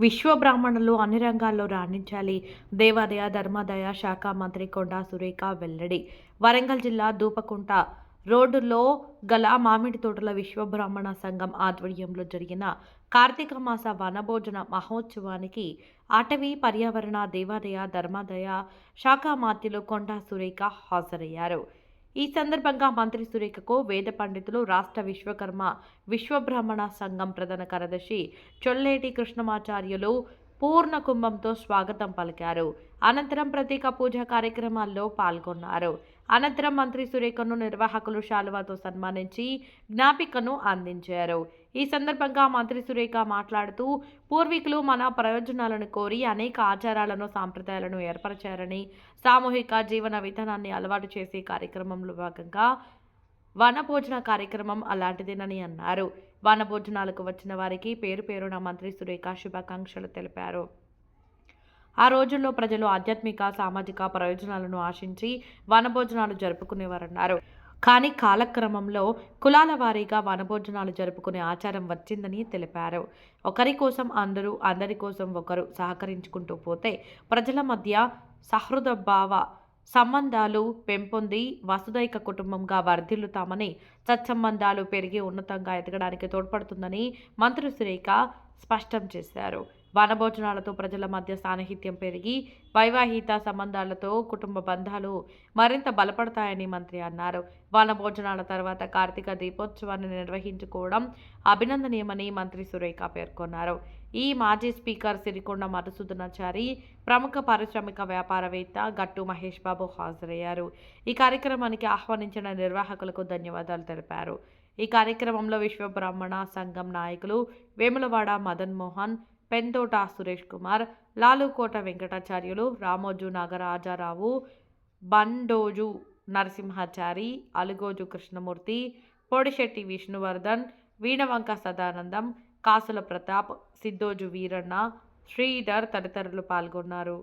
విశ్వబ్రాహ్మణులు అన్ని రంగాల్లో రాణించాలి. దేవాదాయ ధర్మాదాయ శాఖ మంత్రి కొండా సురేఖ వెల్లడి. వరంగల్ జిల్లా దూపకుంట రోడ్డులో గల మామిడి తోటల విశ్వబ్రాహ్మణ సంఘం ఆధ్వర్యంలో జరిగిన కార్తీక మాస వనభోజన మహోత్సవానికి అటవీ పర్యావరణ దేవాదాయ ధర్మాదాయ శాఖ మాత్యులు కొండా సురేఖ హాజరయ్యారు. ఈ సందర్భంగా మంత్రి సురేఖకు వేద పండితులు రాష్ట్ర విశ్వకర్మ విశ్వబ్రాహ్మణ సంఘం ప్రధాన కార్యదర్శి చొల్లేటి కృష్ణమాచార్యులు పూర్ణ కుంభంతో స్వాగతం పలికారు. అనంతరం ప్రత్యేక పూజా కార్యక్రమాల్లో పాల్గొన్నారు. అనంతరం మంత్రి సురేఖను నిర్వాహకులు శాలువాతో సన్మానించి జ్ఞాపికను అందించారు. ఈ సందర్భంగా మంత్రి సురేఖ మాట్లాడుతూ పూర్వీకులు మన ప్రయోజనాలను కోరి అనేక ఆచారాలను సాంప్రదాయాలను ఏర్పరచారని సామూహిక జీవన విధానాన్ని అలవాటు చేసే కార్యక్రమంలో భాగంగా వనభోజన కార్యక్రమం అలాంటిదేనని అన్నారు. వనభోజనాలకు వచ్చిన వారికి పేరు పేరున మంత్రి సురేఖ శుభాకాంక్షలు తెలిపారు. ఆ రోజుల్లో ప్రజలు ఆధ్యాత్మిక సామాజిక ప్రయోజనాలను ఆశించి వనభోజనాలు జరుపుకునేవారన్నారు. కానీ కాలక్రమంలో కులాల వారీగా వనభోజనాలు జరుపుకునే ఆచారం వచ్చిందని తెలిపారు. ఒకరి కోసం అందరూ అందరి కోసం ఒకరు సహకరించుకుంటూ పోతే ప్రజల మధ్య సహృదభావ సంబంధాలు పెంపొంది వసుదైక కుటుంబంగా వర్ధిల్లుతామని సత్సంబంధాలు పెరిగి ఉన్నతంగా ఎదగడానికి తోడ్పడుతుందని మంత్రి సురేఖ స్పష్టం చేశారు. వనభోజనాలతో ప్రజల మధ్య సాన్నిహిత్యం పెరిగి వైవాహిత సంబంధాలతో కుటుంబ బంధాలు మరింత బలపడతాయని మంత్రి అన్నారు. వనభోజనాల తర్వాత కార్తీక దీపోత్సవాన్ని నిర్వహించుకోవడం అభినందనీయమని మంత్రి సురేఖ పేర్కొన్నారు. ఈ మాజీ స్పీకర్ సిరికొండ మధుసూదనాచారి ప్రముఖ పారిశ్రామిక వ్యాపారవేత్త గట్టు మహేష్ బాబు హాజరయ్యారు. ఈ కార్యక్రమానికి ఆహ్వానించిన నిర్వాహకులకు ధన్యవాదాలు తెలిపారు. ఈ కార్యక్రమంలో విశ్వ బ్రాహ్మణ సంఘం నాయకులు వేములవాడ మదన్ మోహన్ పెంతోట సురేష్ కుమార్ లాలుకోట వెంకటాచార్యులు రామోజు నాగరాజారావు బండోజు నరసింహాచారి అలుగోజు కృష్ణమూర్తి పొడిశెట్టి విష్ణువర్ధన్ వీణవంక సదానందం కాసుల ప్రతాప్ సిద్ధోజు వీరన్న శ్రీధర్ తదితరులు పాల్గొన్నారు.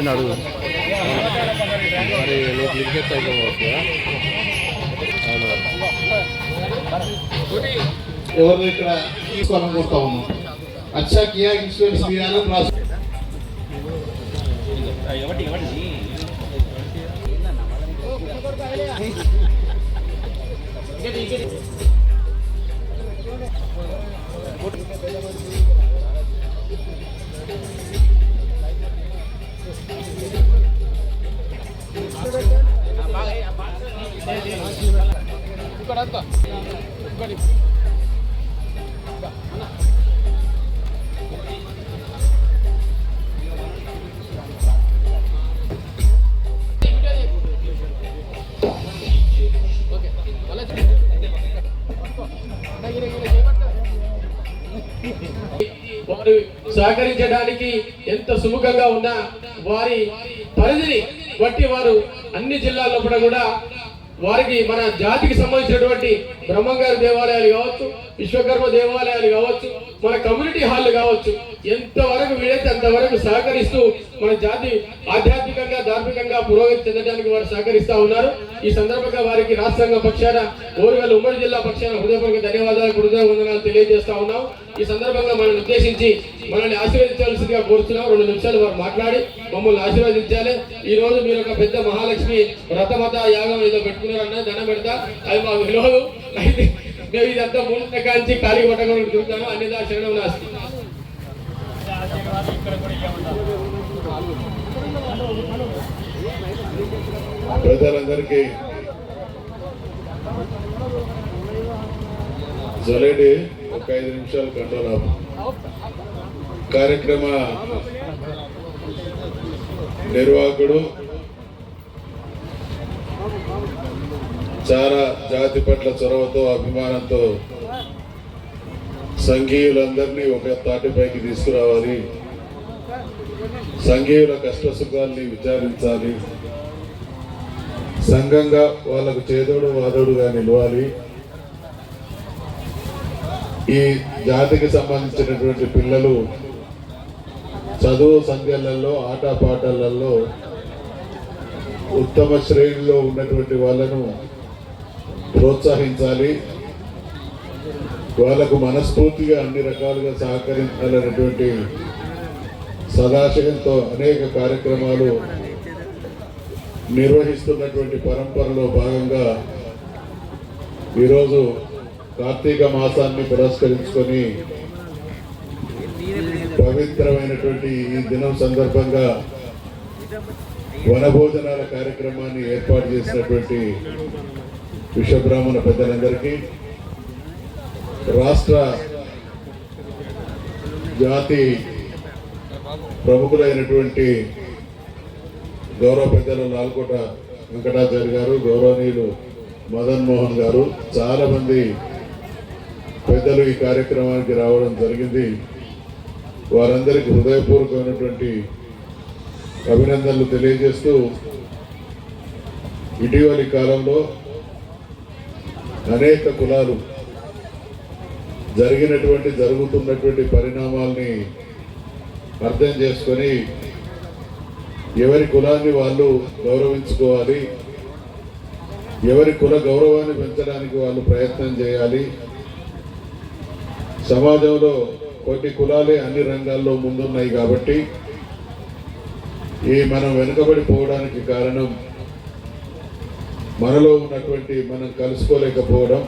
నాకు అడుగు. మరి నువ్వు లిఖిత్ అయిపోవచ్చు ఎవరు ఇక్కడ తీసుకోవాలని కోరుతా ఉన్నాం అచ్చా కియా ఇన్సూరెన్స్ విధానం వారు సహకరించడానికి ఎంత సుముఖంగా ఉన్నా వారి పరిధిని బట్టి వారు అన్ని జిల్లాల్లో కూడా వారికి మన జాతికి సంబంధించినటువంటి బ్రహ్మంగారి దేవాలయాలు కావచ్చు విశ్వకర్మ దేవాలయాలు కావచ్చు మన కమ్యూనిటీ హాల్ కావచ్చు ఎంతవరకు వీలైతే అంతవరకు సహకరిస్తూ మన జాతి ఆధ్యాత్మికంగా ధార్మికంగా పురోగతి చెందడానికి వారు సహకరిస్తూ ఉన్నారు. ఈ సందర్భంగా వారికి రాష్ట్రంగ పక్షాన ఓరుగల్ ఉమ్మడి జిల్లా పక్షాన హృదయపూర్వక ధన్యవాదాలు హృదయ వందనాలు తెలియజేస్తా ఉన్నాం. ఈ సందర్భంగా మనల్ని ఉద్దేశించి మనల్ని ఆశీర్వదించాల్సిందిగా కోరుతున్నాం. రెండు నిమిషాలు వారు మాట్లాడి మమ్మల్ని ఆశీర్వదించాలి. ఈ రోజు మీరు ఒక పెద్ద మహాలక్ష్మి వ్రతమత యాగం ఏదో పెట్టుకున్నారన్న దండం పెడతా. అది మా విలువలు. అయితే మేము ఇదంతా మూడు కాంచి ఖాళీ పట్టకుండా చూస్తాను అన్ని శరణం నాస్తి ప్రజలందరికీ జొలేడి ఒక ఐదు నిమిషాలు కంట్రోల్ కార్యక్రమ నిర్వాహకుడు చాలా జాతి పట్ల చొరవతో అభిమానంతో సంఘీయులందరినీ ఒక తాటిపైకి తీసుకురావాలి. సంఘీయుల కష్ట సుఖాల్ని విచారించాలి. సంఘంగా వాళ్ళకు చేదోడు వాదోడుగా నిలవాలి. ఈ జాతికి సంబంధించినటువంటి పిల్లలు చదువు సంధ్యలలో ఆటపాటలలో ఉత్తమ శ్రేణిలో ఉన్నటువంటి వాళ్ళను ప్రోత్సహించాలి. వాళ్ళకు మనస్ఫూర్తిగా అన్ని రకాలుగా సహకరించాలనేటువంటి సదాశయంతో అనేక కార్యక్రమాలు నిర్వహిస్తున్నటువంటి పరంపరలో భాగంగా ఈరోజు కార్తీక మాసాన్ని పురస్కరించుకొని పవిత్రమైనటువంటి ఈ దినం సందర్భంగా వనభోజనాల కార్యక్రమాన్ని ఏర్పాటు చేసినటువంటి విశ్వబ్రాహ్మణ పెద్దలందరికీ రాష్ట్ర జాతి ప్రముఖులైనటువంటి గౌరవ పెద్దలు లాల్కోట వెంకటాచారి గారు గౌరవనీయులు మదన్ మోహన్ గారు చాలామంది పెద్దలు ఈ కార్యక్రమానికి రావడం జరిగింది. వారందరికీ హృదయపూర్వకమైనటువంటి అభినందనలు తెలియజేస్తూ ఇటీవలి కాలంలో అనేక కులాలు జరిగినటువంటి జరుగుతున్నటువంటి పరిణామాల్ని అర్థం చేసుకొని ఎవరి కులాన్ని వాళ్ళు గౌరవించుకోవాలి ఎవరి కుల గౌరవాన్ని పెంచడానికి వాళ్ళు ప్రయత్నం చేయాలి సమాజంలో కొన్ని కులాలే అన్ని రంగాల్లో ముందున్నాయి కాబట్టి ఈ మనం వెనుకబడిపోవడానికి కారణం మనలో ఉన్నటువంటి మనం కలుసుకోలేకపోవడం.